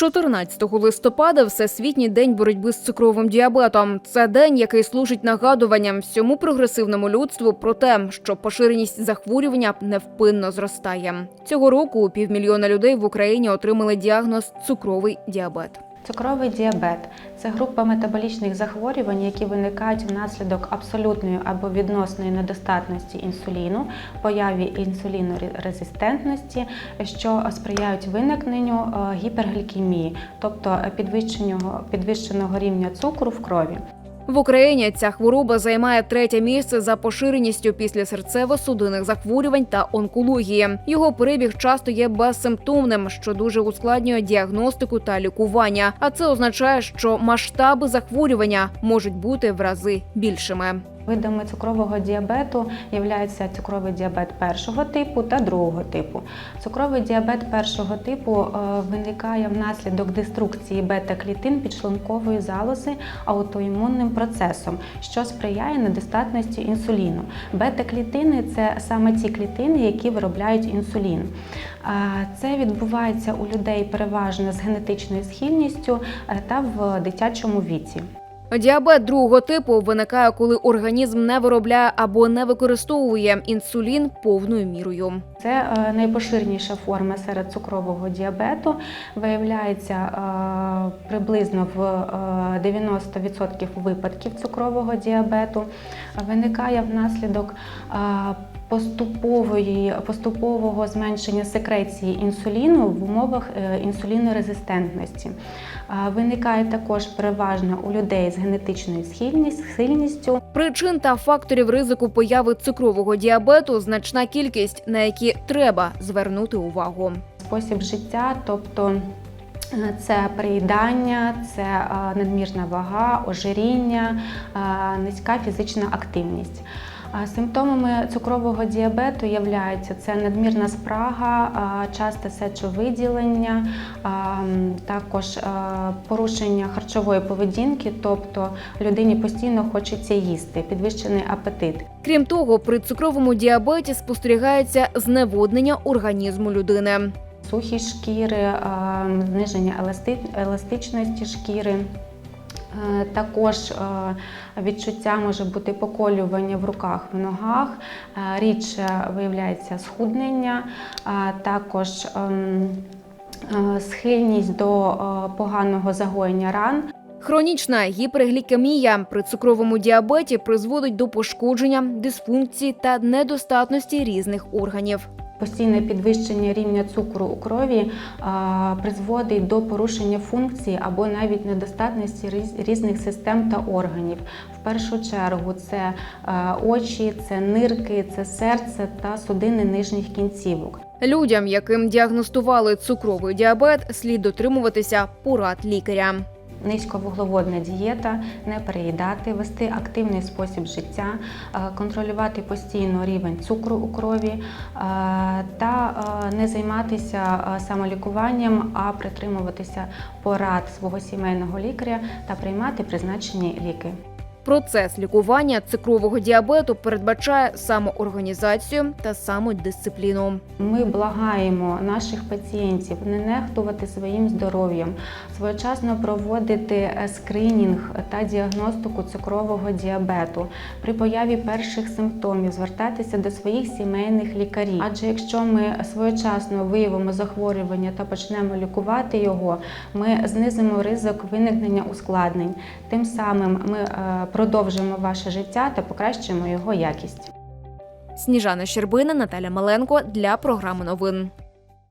14 листопада Всесвітній день боротьби з цукровим діабетом. Це день, який служить нагадуванням всьому прогресивному людству про те, що поширеність захворювання невпинно зростає. Цього року півмільйона людей в Україні отримали діагноз цукровий діабет. Цукровий діабет це група метаболічних захворювань, які виникають внаслідок абсолютної або відносної недостатності інсуліну, появі інсулінорезистентності, що сприяють виникненню е, гіперглікемії, тобто підвищеного, підвищеного рівня цукру в крові. В Україні ця хвороба займає третє місце за поширеністю після серцево-судинних захворювань та онкології. Його перебіг часто є безсимптомним, що дуже ускладнює діагностику та лікування. А це означає, що масштаби захворювання можуть бути в рази більшими. Видами цукрового діабету являються цукровий діабет першого типу та другого типу. Цукровий діабет першого типу е, виникає внаслідок деструкції бета-клітин підшлункової залози аутоімунним процесом, що сприяє недостатності інсуліну. Бета-клітини це саме ті клітини, які виробляють інсулін. Е, Це відбувається у людей переважно з генетичною схильністю е, та в дитячому віці. Діабет другого типу виникає, коли організм не виробляє або не використовує інсулін повною мірою. Це е, найпоширеніша форма серед цукрового діабету. Виявляється е, приблизно в е, 90% випадків цукрового діабету. Виникає внаслідок е, поступової, поступового зменшення секреції інсуліну в умовах е, інсулінорезистентності. Е, Виникає також переважно у людей з генетичною схильністю. Причин та факторів ризику появи цукрового діабету значна кількість, на які треба звернути увагу. спосіб життя, тобто е, це приїдання, це надмірна вага, ожиріння, низька фізична активність. Симптомами цукрового діабету являються це надмірна спрага, часте сечовиділення, також порушення харчової поведінки, тобто людині постійно хочеться їсти, підвищений апетит. Крім того, при цукровому діабеті спостерігається зневоднення організму людини. сухі шкіри, зниження еласти- еластичності шкіри. Е, Також е, відчуття може бути поколювання в руках, в ногах, е, рідше виявляється схуднення, також ем, схильність до поганого загоєння ран. Хронічна гіперглікемія при цукровому діабеті призводить до пошкодження, дисфункції та недостатності різних органів. Постійне підвищення рівня цукру у крові а, призводить до порушення функції або навіть недостатності різ- різних систем та органів. В першу чергу це е, очі, це нирки, це серце та судини нижніх кінцівок. Людям, яким діагностували цукровий діабет, слід дотримуватися порад лікаря. Низьковуглеводна дієта, не переїдати, вести активний спосіб життя, е, контролювати постійно рівень цукру у крові е, та е, не займатися самолікуванням, а притримуватися порад свого сімейного лікаря та приймати призначені ліки. Процес лікування цукрового діабету передбачає самоорганізацію та самодисципліну. Ми благаємо наших пацієнтів не нехтувати своїм здоров'ям, своєчасно проводити е, скринінг та діагностику цукрового діабету. При появі перших симптомів звертатися до своїх сімейних лікарів. Адже якщо ми своєчасно виявимо захворювання та почнемо лікувати його, ми знизимо ризик виникнення ускладнень. Тим самим ми е, продовжимо ваше життя та покращимо його якість. Сніжана Щербина, Наталя Маленко для програми новин.